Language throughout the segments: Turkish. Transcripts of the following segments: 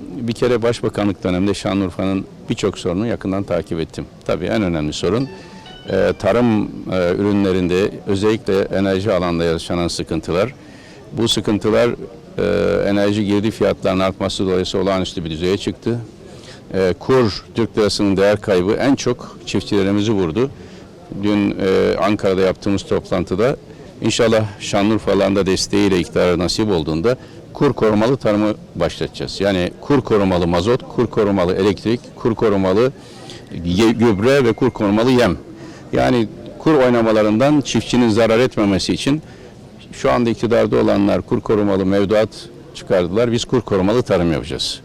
Bir kere Başbakanlık döneminde Şanlıurfa'nın birçok sorunu yakından takip ettim. Tabii en önemli sorun e, tarım e, ürünlerinde özellikle enerji alanında yaşanan sıkıntılar. Bu sıkıntılar e, enerji girdi fiyatlarının artması dolayısıyla olağanüstü bir düzeye çıktı. E, kur, Türk lirasının değer kaybı en çok çiftçilerimizi vurdu. Dün e, Ankara'da yaptığımız toplantıda inşallah Şanlıurfa'larında desteğiyle iktidara nasip olduğunda kur korumalı tarımı başlatacağız. Yani kur korumalı mazot, kur korumalı elektrik, kur korumalı gübre ve kur korumalı yem. Yani kur oynamalarından çiftçinin zarar etmemesi için şu anda iktidarda olanlar kur korumalı mevduat çıkardılar. Biz kur korumalı tarım yapacağız.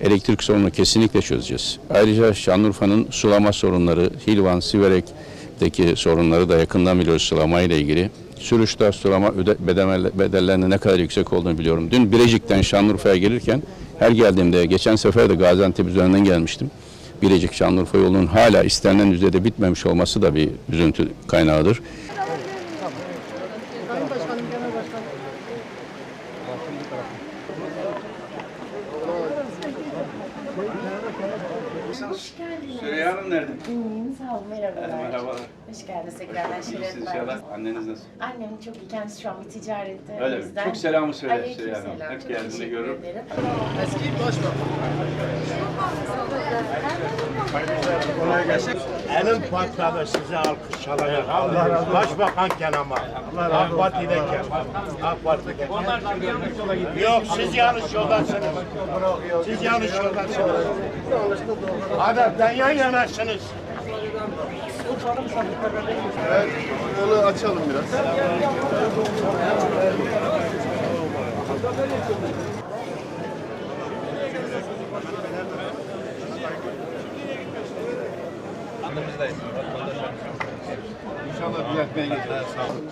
Elektrik sorununu kesinlikle çözeceğiz. Ayrıca Şanlıurfa'nın sulama sorunları, Hilvan, Siverek'teki sorunları da yakından biliyoruz sulama ile ilgili. Sürüşte sulama bedellerinin ne kadar yüksek olduğunu biliyorum. Dün Bilecik'ten Şanlıurfa'ya gelirken her geldiğimde, geçen sefer de Gaziantep üzerinden gelmiştim. Bilecik Şanlıurfa yolunun hala istenilen düzeyde bitmemiş olması da bir üzüntü kaynağıdır. Sayın Başkanım, Genel Başkanım. Hoş geldiniz. Süreyya Hanım nerede? İyiyim, sağ olun. Merhabalar. Merhabalar. Hoş geldiniz. Tekrardan şeref. İnşallah anneniz nasıl? Annem çok iyi. Kendisi şu an bir ticarette. Öyle mi? Çok selamı söyle Süreyya Hanım. selam. Hep geldiğinde görürüm. Eski Başbakan. Elim patladı size alkış çalacak. Allah razı olsun. Başbakan ama. AK Parti'deyken. AK Parti'deyken. Yok siz yanlış yoldasınız. Siz yanlış yoldasınız. Adaptan yan yanasınız. Evet, yolu açalım biraz. İnşallah düzeltmeye geleceğiz. Sağ olun.